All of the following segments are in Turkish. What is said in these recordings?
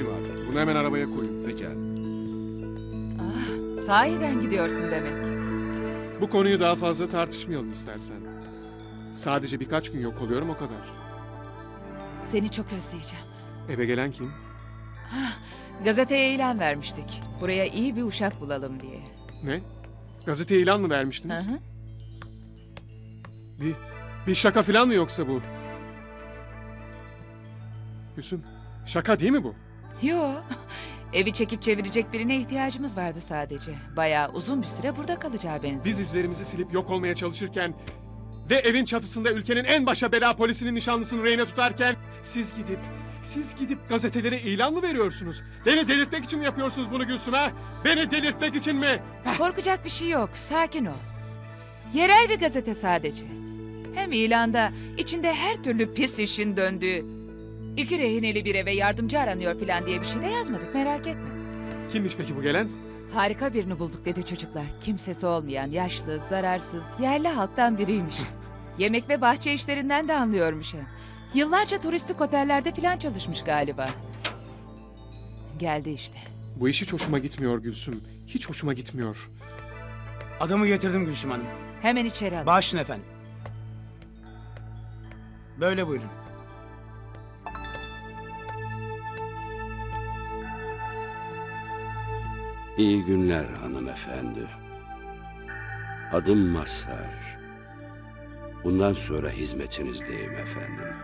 Şunu hemen arabaya koyun. Pekala. Ah, sahiden gidiyorsun demek. Bu konuyu daha fazla tartışmayalım istersen. Sadece birkaç gün yok oluyorum o kadar. Seni çok özleyeceğim. Eve gelen kim? Gazeteye ilan vermiştik. Buraya iyi bir uşak bulalım diye. Ne? Gazeteye ilan mı Hı vermiştiniz? hı. Bir, bir şaka falan mı yoksa bu? Gülsüm, şaka değil mi bu? Yo. Evi çekip çevirecek birine ihtiyacımız vardı sadece. Bayağı uzun bir süre burada kalacağı benziyor. Biz izlerimizi silip yok olmaya çalışırken ve evin çatısında ülkenin en başa bela polisinin nişanlısını rehine tutarken siz gidip siz gidip gazetelere ilan mı veriyorsunuz? Beni delirtmek için mi yapıyorsunuz bunu Gülsüm ha? Beni delirtmek için mi? Korkacak bir şey yok. Sakin ol. Yerel bir gazete sadece. Hem ilanda içinde her türlü pis işin döndüğü, iki rehineli bir eve yardımcı aranıyor falan diye bir şey de yazmadık merak etme. Kimmiş peki bu gelen? Harika birini bulduk dedi çocuklar. Kimsesi olmayan, yaşlı, zararsız, yerli halktan biriymiş. Yemek ve bahçe işlerinden de anlıyormuş hem. Yıllarca turistik otellerde falan çalışmış galiba. Geldi işte. Bu iş hiç hoşuma gitmiyor Gülsüm. Hiç hoşuma gitmiyor. Adamı getirdim Gülsüm Hanım. Hemen içeri al. Bağışlayın efendim. Böyle buyurun. İyi günler hanımefendi. Adım Mazhar. Bundan sonra hizmetinizdeyim efendim.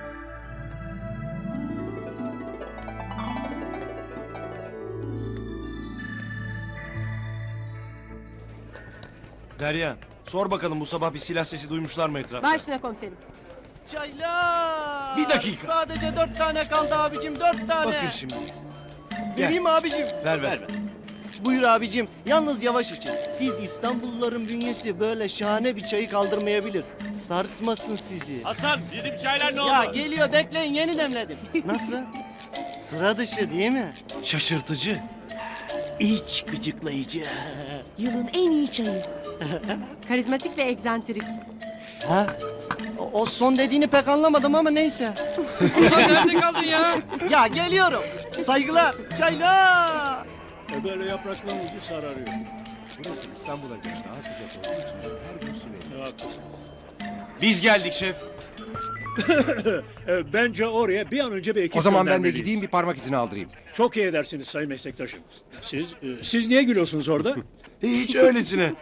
Derya, sor bakalım bu sabah bir silah sesi duymuşlar mı etrafta? Baş üstüne komiserim. Çaylar. Bir dakika. Sadece dört tane kaldı abicim dört tane. Bakın şimdi. Vereyim mi abicim? Ver ver. Buyur abicim. Yalnız yavaş için. Siz İstanbulluların bünyesi böyle şahane bir çayı kaldırmayabilir. Sarsmasın sizi. Hasan, yedim çaylar ne Ya geliyor bekleyin yeni demledim. Nasıl? Sıra dışı değil mi? Şaşırtıcı. İç gıcıklayıcı. Yılın en iyi çayı. Karizmatik ve egzantrik. Ha? O, o son dediğini pek anlamadım ama neyse. Nerede kaldın ya? Ya geliyorum. Saygılar. Çaylar. Böyle yaprakların ucu sararıyor. Burası İstanbul'a göre daha sıcak olduğu için her gün su veriyor. Biz geldik şef. E, Bence oraya bir an önce bir ekip O zaman ben de göndermeliyiz. gideyim bir parmak izini aldırayım. Çok iyi edersiniz sayın meslektaşım. Siz, e, siz niye gülüyorsunuz orada? Hiç öylesine.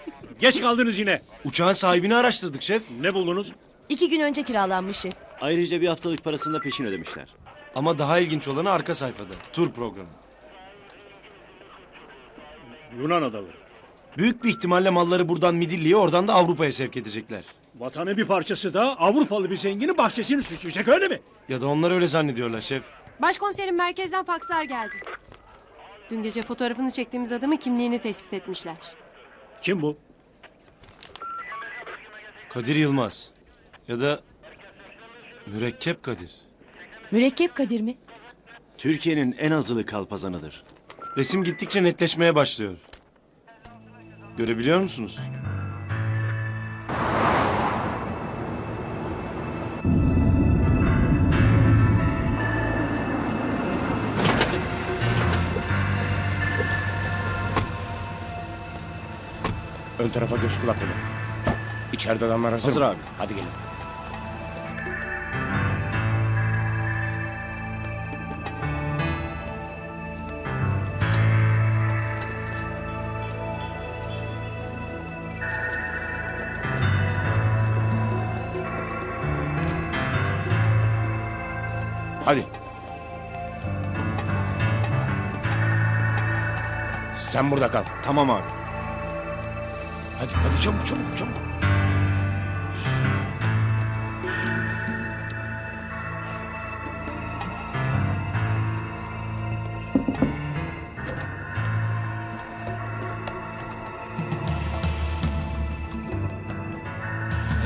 Geç kaldınız yine. Uçağın sahibini araştırdık şef. Ne buldunuz? İki gün önce kiralanmış şef. Ayrıca bir haftalık parasını da peşin ödemişler. Ama daha ilginç olanı arka sayfada. Tur programı. Yunan adaları. Büyük bir ihtimalle malları buradan Midilli'ye oradan da Avrupa'ya sevk edecekler. Vatanın bir parçası da Avrupalı bir zenginin bahçesini süsleyecek öyle mi? Ya da onlar öyle zannediyorlar şef. Başkomiserim merkezden fakslar geldi. Dün gece fotoğrafını çektiğimiz adamın kimliğini tespit etmişler. Kim bu? Kadir Yılmaz. Ya da Mürekkep Kadir. Mürekkep Kadir mi? Türkiye'nin en azılı kalpazanıdır. Resim gittikçe netleşmeye başlıyor. Görebiliyor musunuz? Ön tarafa göz kulak olun. İçeride adamlar hazır, Hazır abi. Hadi gelin. Hadi. Sen burada kal. Tamam abi. Hadi hadi çabuk çabuk çabuk.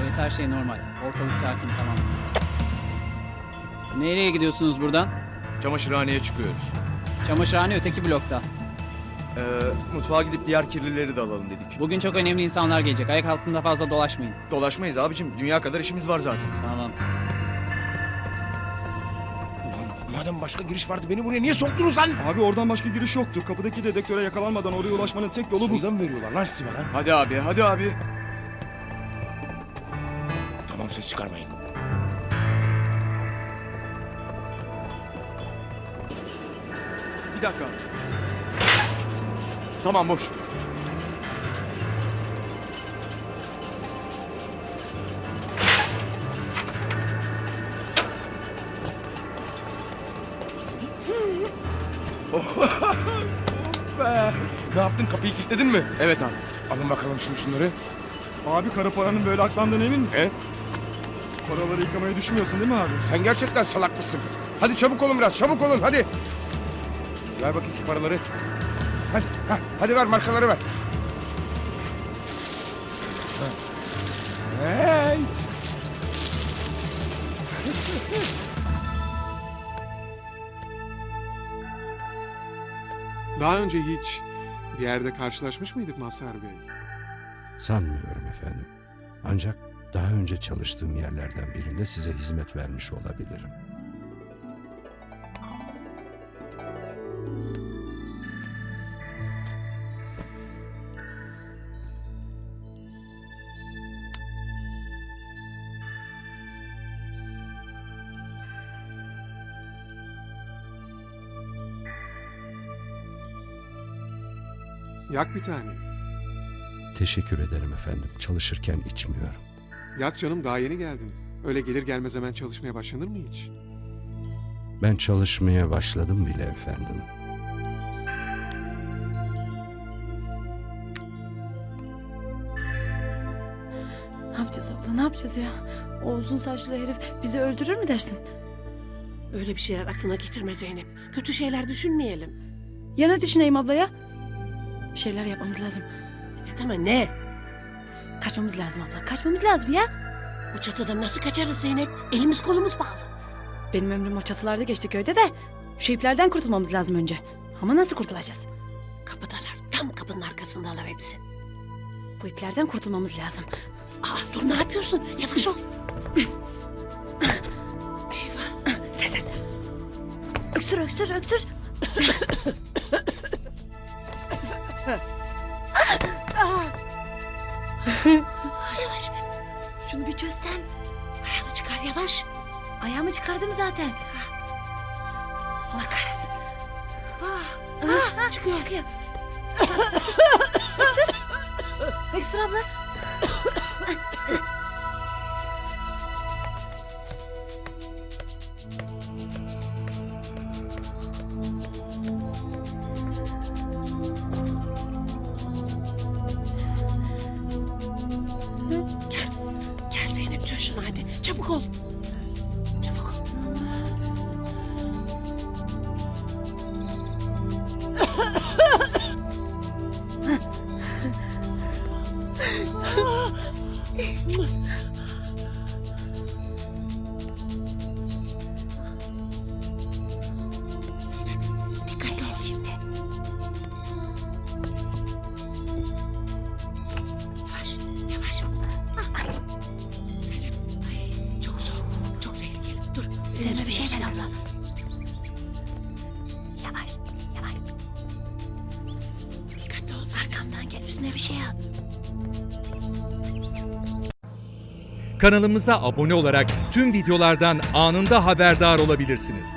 Evet her şey normal. Ortalık sakin tamam. Nereye gidiyorsunuz buradan? Çamaşırhaneye çıkıyoruz. Çamaşırhane öteki blokta. Ee, mutfağa gidip diğer kirlileri de alalım dedik. Bugün çok önemli insanlar gelecek. Ayak altında fazla dolaşmayın. Dolaşmayız abicim. Dünya kadar işimiz var zaten. Tamam. Madem başka giriş vardı beni buraya niye soktunuz lan? Abi oradan başka giriş yoktu. Kapıdaki dedektöre yakalanmadan oraya ulaşmanın tek yolu bu. Sayıda mı veriyorlar lan sizi bana? Hadi abi, hadi abi. Tamam ses çıkarmayın. Dakika. Tamam boş. Ne yaptın kapıyı kilitledin mi? Evet abi. Alın bakalım şimdi şunları. Abi kara paranın böyle aklandığına emin misin? Evet. Paraları yıkamayı düşünmüyorsun değil mi abi? Sen gerçekten salak mısın? Hadi çabuk olun biraz çabuk olun hadi. Ver bakayım şu paraları. Hadi, hah, hadi ver markaları ver. Ha. Hey. Daha önce hiç bir yerde karşılaşmış mıydık Mazhar Bey? Sanmıyorum efendim. Ancak daha önce çalıştığım yerlerden birinde size hizmet vermiş olabilirim. Yak bir tane. Teşekkür ederim efendim. Çalışırken içmiyorum. Yak canım daha yeni geldin. Öyle gelir gelmez hemen çalışmaya başlanır mı hiç? Ben çalışmaya başladım bile efendim. Ne yapacağız abla ne yapacağız ya? O uzun saçlı herif bizi öldürür mü dersin? Öyle bir şeyler aklına getirme Zeynep. Kötü şeyler düşünmeyelim. Ya ne düşüneyim abla ya? Bir şeyler yapmamız lazım. Evet ama ne? Kaçmamız lazım abla kaçmamız lazım ya. Bu çatıdan nasıl kaçarız Zeynep? Elimiz kolumuz bağlı. Benim ömrüm o çatılarda geçti köyde de. Şu iplerden kurtulmamız lazım önce. Ama nasıl kurtulacağız? Kapıdalar. Tam kapının arkasındalar hepsi. Bu iplerden kurtulmamız lazım. Aa, dur ne yapıyorsun? Yavaş ol. Eyvah. Ses et. Öksür öksür öksür. Şunu bir çözsen. Ayağını çıkar yavaş. Ayağımı çıkardım zaten. Allah kahretsin. Ah, çıkıyor. Çıkıyor. öksür. Öksür abla. Şunu hadi. Çabuk ol. Üzerime bir şey üstüne abla. Yavaş yavaş. Dikkatli ol. Arkamdan gel üstüne bir şey at. Kanalımıza abone olarak tüm videolardan anında haberdar olabilirsiniz.